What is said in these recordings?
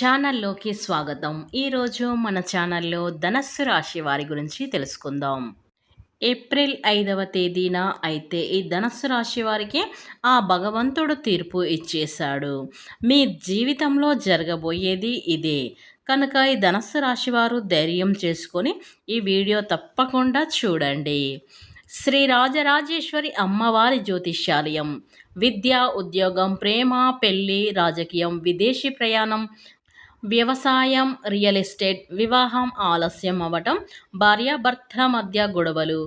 ఛానల్లోకి స్వాగతం. ఈరోజు మన ఛానల్లో ధనస్సు రాశి వారి గురించి తెలుసుకుందాం. ఏప్రిల్ ఐదవ తేదీన అయితే ఈ ధనస్సు రాశి వారికి ఆ భగవంతుడు తీర్పు ఇచ్చేశాడు. మీ జీవితంలో జరగబోయేది ఇదే. కనుక ఈ ధనస్సు రాశి వారు ధైర్యం చేసుకొని ఈ వీడియో తప్పకుండా చూడండి. శ్రీ రాజరాజేశ్వరి అమ్మవారి జ్యోతిష్యాలయం. విద్య ఉద్యోగం ప్రేమ పెళ్ళి రాజకీయం విదేశీ ప్రయాణం వ్యవసాయం రియల్ ఎస్టేట్ వివాహం ఆలస్యం అవ్వటం భార్యాభర్తల మధ్య గొడవలు.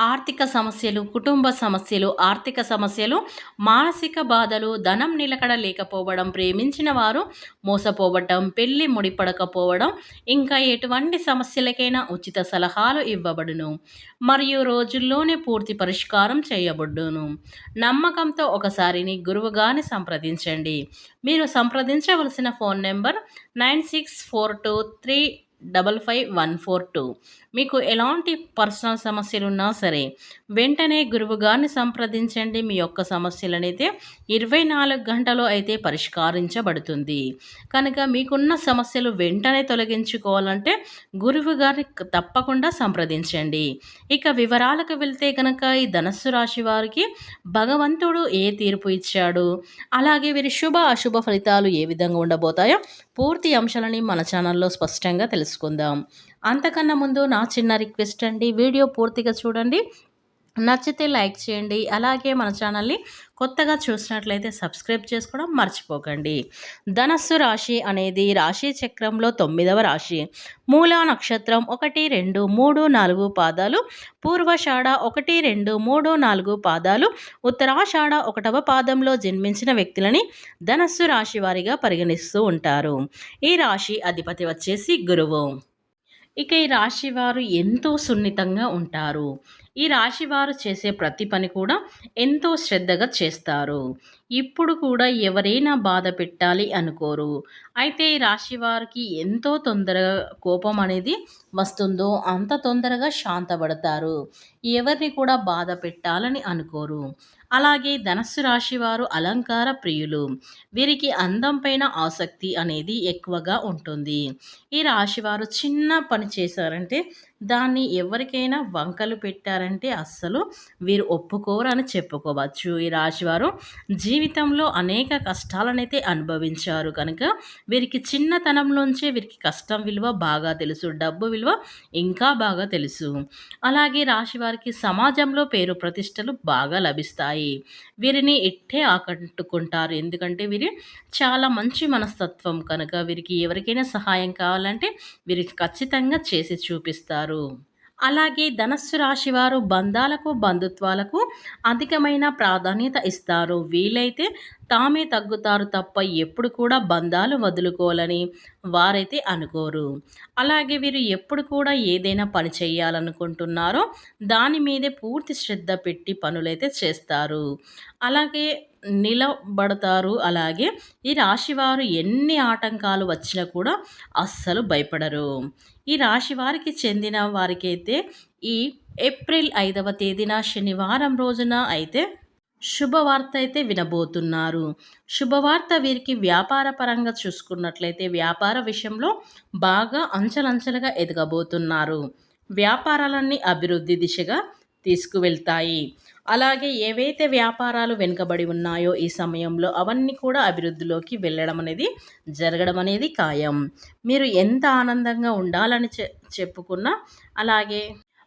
ఆర్థిక సమస్యలు కుటుంబ సమస్యలు ఆర్థిక సమస్యలు మానసిక బాధలు ధనం నిలకడ లేకపోవడం ప్రేమించిన వారు మోసపోవడం పెళ్ళి ముడిపడకపోవడం ఇంకా ఎటువంటి సమస్యలకైనా ఉచిత సలహాలు ఇవ్వబడును. మరియు రోజుల్లోనే పూర్తి పరిష్కారం చేయబడును. నమ్మకంతో ఒకసారిని గురువుగాని సంప్రదించండి. మీరు సంప్రదించవలసిన phone number nine six four two three double five one four two మీకు ఎలాంటి పర్సనల్ సమస్యలు ఉన్నా సరే వెంటనే గురువుగారిని సంప్రదించండి. మీ యొక్క సమస్యలనైతే ఇరవై నాలుగు గంటలో అయితే పరిష్కరించబడుతుంది. కనుక మీకున్న సమస్యలు వెంటనే తొలగించుకోవాలంటే గురువు గారిని తప్పకుండా సంప్రదించండి. ఇక వివరాలకు వెళ్తే కనుక ఈ ధనస్సు రాశి వారికి భగవంతుడు ఏ తీర్పు ఇచ్చాడు? అలాగే వీరి శుభ అశుభ ఫలితాలు ఏ విధంగా ఉండబోతాయో పూర్తి అంశాలని మన ఛానల్లో స్పష్టంగా తెలుసుకుందాం. అంతకన్నా ముందు నా చిన్న రిక్వెస్ట్ అండి వీడియో పూర్తిగా చూడండి. నచ్చితే లైక్ చేయండి. అలాగే మన ఛానల్ని కొత్తగా చూసినట్లయితే సబ్స్క్రైబ్ చేసుకోవడం మర్చిపోకండి. ధనస్సు రాశి అనేది రాశి చక్రంలో తొమ్మిదవ రాశి. మూలా నక్షత్రం ఒకటి రెండు మూడు నాలుగు పాదాలు. పూర్వషాఢ ఒకటి రెండు మూడు నాలుగు పాదాలు. ఉత్తరాషాఢ ఒకటవ పాదంలో జన్మించిన వ్యక్తులని ధనస్సు రాశి వారిగా పరిగణిస్తూ ఉంటారు. ఈ రాశి అధిపతి వచ్చేసి గురువు. ఇక ఈ రాశి వారు ఎంతో సున్నితంగా ఉంటారు. ఈ రాశి వారు చేసే ప్రతి పని కూడా ఎంతో శ్రద్ధగా చేస్తారు. ఇప్పుడు కూడా ఎవరైనా బాధ పెట్టాలి అనుకోరు. అయితే ఈ రాశి వారికి ఎంతో తొందరగా కోపం అనేది వస్తుందో అంత తొందరగా శాంతపడతారు. ఎవరిని కూడా బాధ పెట్టాలని అనుకోరు. అలాగే ధనస్సు రాశి వారు అలంకార ప్రియులు. వీరికి అందం పైన ఆసక్తి అనేది ఎక్కువగా ఉంటుంది. ఈ రాశివారు చిన్న పని చేశారంటే దాన్ని ఎవరికైనా వంకలు పెట్టారంటే అస్సలు వీరు ఒప్పుకోరు అని చెప్పుకోవచ్చు. ఈ రాశివారు జీవితంలో అనేక కష్టాలనైతే అనుభవించారు కనుక వీరికి చిన్నతనంలోంచే వీరికి కష్టం విలువ బాగా తెలుసు డబ్బు విలువ ఇంకా బాగా తెలుసు. అలాగే రాశివారికి సమాజంలో పేరు ప్రతిష్టలు బాగా లభిస్తాయి. వీరిని ఇట్టే ఆకట్టుకుంటారు. ఎందుకంటే వీరి చాలా మంచి మనస్తత్వం కనుక వీరికి ఎవరికైనా సహాయం కావాలంటే వీరికి ఖచ్చితంగా చేసి చూపిస్తారు. ఉంటారు అలాగే ధనస్సు రాశి వారు బంధాలకు బంధుత్వాలకు అధికమైన ప్రాధాన్యత ఇస్తారు. వీలైతే తామే తగ్గుతారు తప్ప ఎప్పుడు కూడా బంధాలు వదులుకోవాలని వారైతే అనుకోరు. అలాగే వీరు ఎప్పుడు కూడా ఏదైనా పని చేయాలనుకుంటున్నారో దాని మీదే పూర్తి శ్రద్ధ పెట్టి పనులైతే చేస్తారు. అలాగే నిలబడతారు. అలాగే ఈ రాశివారు ఎన్ని ఆటంకాలు వచ్చినా కూడా అస్సలు భయపడరు. ఈ రాశి వారికి చెందిన వారికైతే ఈ ఏప్రిల్ ఐదవ తేదీన శనివారం రోజున అయితే శుభవార్త అయితే వినబోతున్నారు. శుభవార్త వీరికి వ్యాపార పరంగా చూసుకున్నట్లయితే వ్యాపార విషయంలో బాగా అంచెలంచెలుగా ఎదగబోతున్నారు. వ్యాపారాలన్నీ అభివృద్ధి దిశగా తీసుకువెళ్తాయి. అలాగే ఏవైతే వ్యాపారాలు వెనుకబడి ఉన్నాయో ఈ సమయంలో అవన్నీ కూడా అభివృద్ధిలోకి వెళ్ళడం అనేది జరగడం అనేది ఖాయం. మీరు ఎంత ఆనందంగా ఉండాలని చె చెప్పుకున్నా అలాగే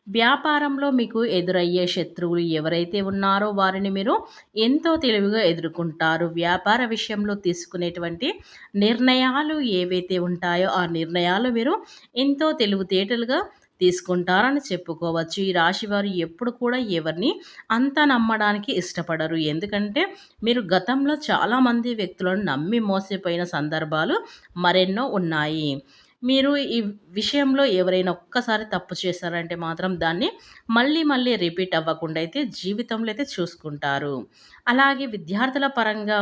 వ్యాపారంలో మీకు ఎదురయ్యే శత్రువులు ఎవరైతే ఉన్నారో వారిని మీరు ఎంతో తెలివిగా ఎదుర్కొంటారు. వ్యాపార విషయంలో తీసుకునేటువంటి నిర్ణయాలు ఏవైతే ఉంటాయో ఆ నిర్ణయాలు మీరు ఎంతో తెలివితేటలుగా తీసుకుంటారని చెప్పుకోవచ్చు. ఈ రాశి వారు ఎప్పుడు కూడా ఎవరిని అంత నమ్మడానికి ఇష్టపడరు. ఎందుకంటే మీరు గతంలో చాలామంది వ్యక్తులను నమ్మి మోసపోయిన సందర్భాలు మరెన్నో ఉన్నాయి. మీరు ఈ విషయంలో ఎవరైనా ఒక్కసారి తప్పు చేశారంటే మాత్రం దాన్ని మళ్ళీ మళ్ళీ రిపీట్ అవ్వకుండా అయితే జీవితంలో అయితే చూసుకుంటారు. అలాగే విద్యార్థుల పరంగా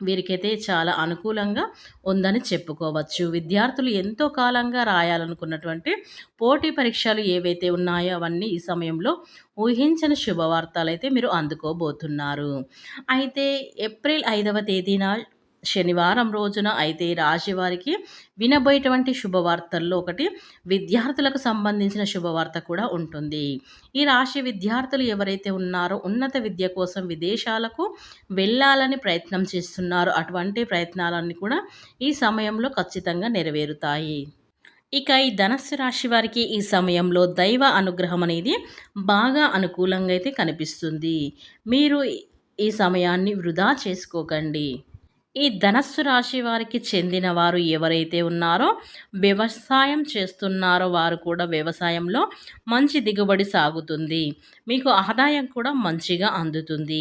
వీరికైతే చాలా అనుకూలంగా ఉందని చెప్పుకోవచ్చు. విద్యార్థులు ఎంతో కాలంగా రాయాలనుకున్నటువంటి పోటీ పరీక్షలు ఏవైతే ఉన్నాయో అవన్నీ ఈ సమయంలో ఊహించని శుభవార్తలు అయితే మీరు అందుకోబోతున్నారు. అయితే ఏప్రిల్ ఐదవ తేదీన శనివారం రోజున అయితే ఈ రాశి వారికి వినబోయేటువంటి శుభవార్తల్లో ఒకటి విద్యార్థులకు సంబంధించిన శుభవార్త కూడా ఉంటుంది. ఈ రాశి విద్యార్థులు ఎవరైతే ఉన్నారో ఉన్నత విద్య కోసం విదేశాలకు వెళ్ళాలని ప్రయత్నం చేస్తున్నారో. అటువంటి ప్రయత్నాలన్నీ కూడా ఈ సమయంలో ఖచ్చితంగా నెరవేరుతాయి. ఇక ఈ ధనస్సు రాశి వారికి ఈ సమయంలో దైవ అనుగ్రహం అనేది బాగా అనుకూలంగా అయితే కనిపిస్తుంది. మీరు ఈ సమయాన్ని వృధా చేసుకోకండి. ఈ ధనస్సు రాశి వారికి చెందిన వారు ఎవరైతే ఉన్నారో వ్యవసాయం చేస్తున్నారో వారు కూడా వ్యవసాయంలో మంచి దిగుబడి సాగుతుంది. మీకు ఆదాయం కూడా మంచిగా అందుతుంది.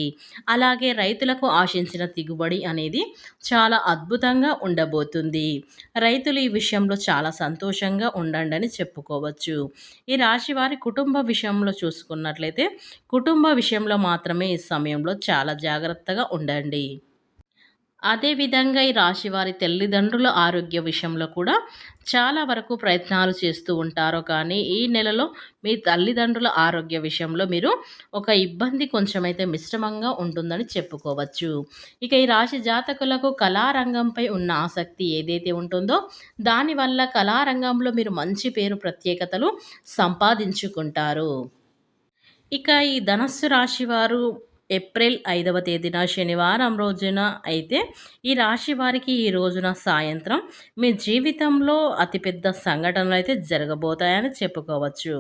అలాగే రైతులకు ఆశించిన దిగుబడి అనేది చాలా అద్భుతంగా ఉండబోతుంది. రైతులు ఈ విషయంలో చాలా సంతోషంగా ఉండండి అని చెప్పుకోవచ్చు. ఈ రాశి వారి కుటుంబ విషయంలో చూసుకున్నట్లయితే కుటుంబ విషయంలో మాత్రమే ఈ సమయంలో చాలా జాగ్రత్తగా ఉండండి. అదేవిధంగా ఈ రాశి వారి తల్లిదండ్రుల ఆరోగ్య విషయంలో కూడా చాలా వరకు ప్రయత్నాలు చేస్తూ ఉంటారు కానీ ఈ నెలలో మీ తల్లిదండ్రుల ఆరోగ్య విషయంలో మీరు ఒక ఇబ్బంది కొంచెమైతే మిశ్రమంగా ఉంటుందని చెప్పుకోవచ్చు. ఇక ఈ రాశి జాతకులకు కళారంగంపై ఉన్న ఆసక్తి ఏదైతే ఉంటుందో దానివల్ల కళారంగంలో మీరు మంచి పేరు ప్రత్యేకతలు సంపాదించుకుంటారు. ఇక ఈ ధనస్సు రాశి వారు ఏప్రిల్ ఐదవ తేదీన శనివారం రోజున అయితే ఈ రాశి వారికి ఈ రోజున సాయంత్రం మీ జీవితంలో అతిపెద్ద సంఘటనలు అయితే జరగబోతాయని చెప్పుకోవచ్చు.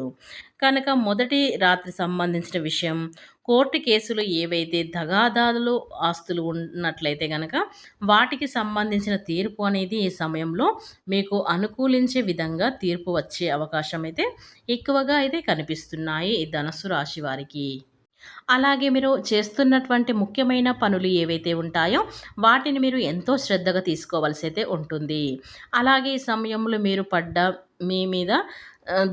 కనుక మొదటి రాత్రి సంబంధించిన విషయం కోర్టు కేసులు ఏవైతే దగాదాదులు ఆస్తులు ఉన్నట్లయితే కనుక వాటికి సంబంధించిన తీర్పు అనేది ఈ సమయంలో మీకు అనుకూలించే విధంగా తీర్పు వచ్చే అవకాశం అయితే ఎక్కువగా అయితే కనిపిస్తున్నాయి ఈ ధనస్సు రాశి వారికి. అలాగే మీరు చేస్తున్నటువంటి ముఖ్యమైన పనులు ఏవైతే ఉంటాయో వాటిని మీరు ఎంతో శ్రద్ధగా తీసుకోవాల్సి అయితే ఉంటుంది. అలాగే ఈ సమయంలో మీరు పడ్డ మీ మీద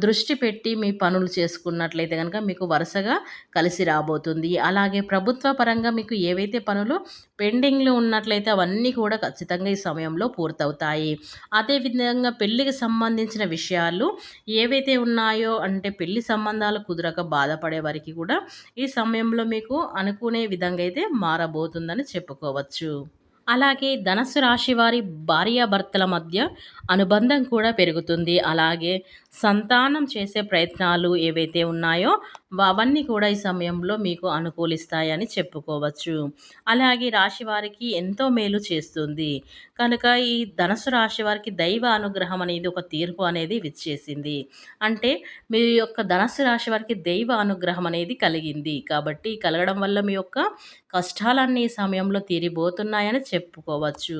దృష్టి పెట్టి మీ పనులు చేసుకున్నట్లయితే కనుక మీకు వరుసగా కలిసి రాబోతుంది. అలాగే ప్రభుత్వ పరంగా మీకు ఏవైతే పనులు పెండింగ్లో ఉన్నట్లయితే అవన్నీ కూడా ఖచ్చితంగా ఈ సమయంలో పూర్తవుతాయి. అదేవిధంగా పెళ్ళికి సంబంధించిన విషయాలు ఏవైతే ఉన్నాయో అంటే పెళ్ళి సంబంధాలు కుదరక బాధపడే వారికి కూడా ఈ సమయంలో మీకు అనుకునే విధంగా అయితే మారబోతుందని చెప్పుకోవచ్చు. అలాగే ధనస్సు రాశి వారి భార్యాభర్తల మధ్య అనుబంధం కూడా పెరుగుతుంది. అలాగే సంతానం చేసే ప్రయత్నాలు ఏవైతే ఉన్నాయో అవన్నీ కూడా ఈ సమయంలో మీకు అనుకూలిస్తాయని చెప్పుకోవచ్చు. అలాగే రాశి వారికి ఎంతో మేలు చేస్తుంది. కనుక ఈ ధనస్సు రాశి వారికి దైవ అనుగ్రహం అనేది ఒక తీర్పు అనేది విచ్చేసింది. అంటే మీ యొక్క ధనస్సు రాశి వారికి దైవ అనుగ్రహం అనేది కలిగింది. కాబట్టి కలగడం వల్ల మీ యొక్క కష్టాలన్నీ ఈ సమయంలో తీరిపోతున్నాయని చెప్పుకోవచ్చు.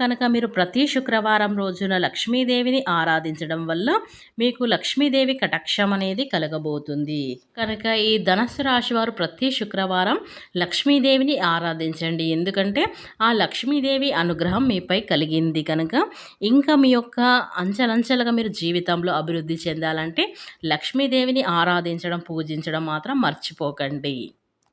కనుక మీరు ప్రతి శుక్రవారం రోజున లక్ష్మీదేవిని ఆరాధించడం వల్ల మీకు లక్ష్మీదేవి కటాక్షం అనేది కలగబోతుంది. కనుక ఈ ధనస్సు రాశి వారు ప్రతి శుక్రవారం లక్ష్మీదేవిని ఆరాధించండి. ఎందుకంటే ఆ లక్ష్మీదేవి అనుగ్రహం మీపై కలిగింది కనుక ఇంకా మీ యొక్క అంచెలంచెలుగా మీరు జీవితంలో అభివృద్ధి చెందాలంటే లక్ష్మీదేవిని ఆరాధించడం పూజించడం మాత్రం మర్చిపోకండి.